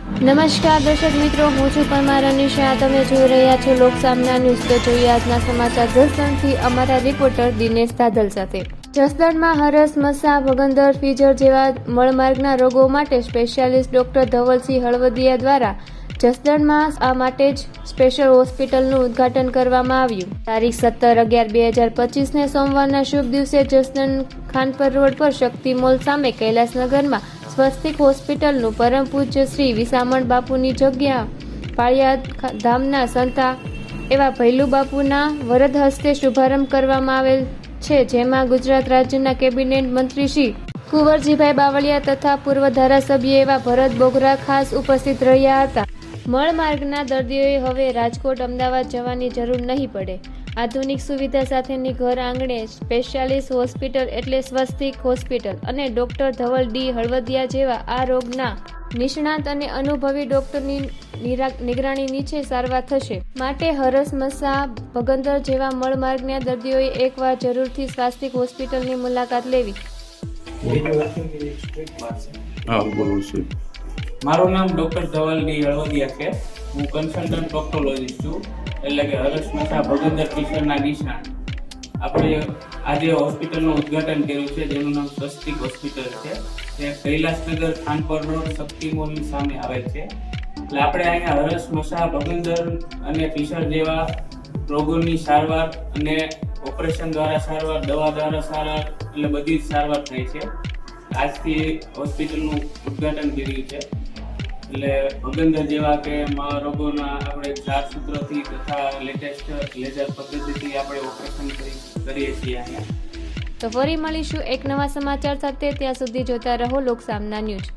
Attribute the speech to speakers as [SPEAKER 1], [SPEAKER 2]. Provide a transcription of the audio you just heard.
[SPEAKER 1] નમસ્કાર, દર્શક મિત્રો, હું છું પરમાર અનિશા તમે જોઈ રહ્યા છો લોકસામના ન્યૂઝ તો જોઈએ આજના સમાચાર જસદણથી અમારા રિપોર્ટર દિનેશ દાદલ સાથે. જસદણમાં હરસ, મસા ભગંદર ફીજર જેવા મળમાર્ગના રોગો માટે સ્પેશિયાલિસ્ટ ડોક્ટર ધવલસિંહ હળવદિયા દ્વારા જસદણમાં આ માટે જ સ્પેશિયલ હોસ્પિટલનું ઉદ્ઘાટન કરવામાં આવ્યું. તારીખ સત્તર અગિયાર બે હજાર પચીસને સોમવારના શુભ દિવસે જસદણ ખાનપર રોડ પર શક્તિ મોલ સામે કૈલાસનગરમાં સ્વસ્તિક હોસ્પિટલનું પરમ પૂજ્ય શ્રી વિસામણ બાપુની જગ્યા, પાળિયાદ ધામના સંતા એવા ભૈલુ બાપુના વરદ હસ્તે શુભારંભ કરવામાં આવેલ છે, જેમાં ગુજરાત રાજ્યના કેબિનેટ મંત્રી શ્રી કુંવરજીભાઈ બાવળિયા તથા પૂર્વ ધારાસભ્ય એવા ભરત બોગરા ખાસ ઉપસ્થિત રહ્યા હતા. મળમાર્ગના દર્દીઓએ હવે રાજકોટ અમદાવાદ જવાની જરૂર નહીં પડે. આધુનિક સુવિધા સાથેની ઘર આંગણે સ્પેશિયાલિસ્ટ હોસ્પિટલ એટલે સ્વસ્તિક હોસ્પિટલ અને ડોક્ટર ધવલ ડી હળવદિયા જેવા આ રોગના નિષ્ણાત અને અનુભવી ડોક્ટરની નિરા- નિગરાણી નીચે સારવાર થશે. માટે હરસ મસા ભગંદર જેવા મળમાર્ગના દર્દીઓએ એકવાર જરૂરથી સ્વાસ્તિક હોસ્પિટલની મુલાકાત લેવી.
[SPEAKER 2] મારું નામ ડોક્ટર ધવલ ડી હળવદિયા છે. હું કન્સલ્ટન્ટ પ્રોક્ટોલોજીસ્ટ છું, એટલે કે હરસ મસા ભગંદર કિશોરના નિશાન. આપણે આજે હોસ્પિટલનું ઉદ્ઘાટન કર્યું છે, જેનું નામ સ્વસ્તિક હોસ્પિટલ છે. તે કૈલાસનગર ખાનપર રોડ શક્તિ મોલની સામે આવે છે. એટલે આપણે અહીંયા હરસ મસા ભગંદર અને ફિશર જેવા રોગોની સારવાર અને ઓપરેશન દ્વારા સારવાર, દવા દ્વારા સારવાર એટલે બધી જ સારવાર થાય છે. આજથી હોસ્પિટલનું ઉદ્ઘાટન કર્યું છે. એટલે ભગંદર જેવા કે રોગોના આપણે ચાર સૂત્રથી તથા લેટેસ્ટ લેઝર પદ્ધતિથી આપણે ઓપરેશન કરીએ છીએ અહીંયા.
[SPEAKER 1] તો ફરી મળીશું એક નવા સમાચાર સાથે. ત્યાં સુધી જોતા રહો લોકસામના ન્યૂઝ.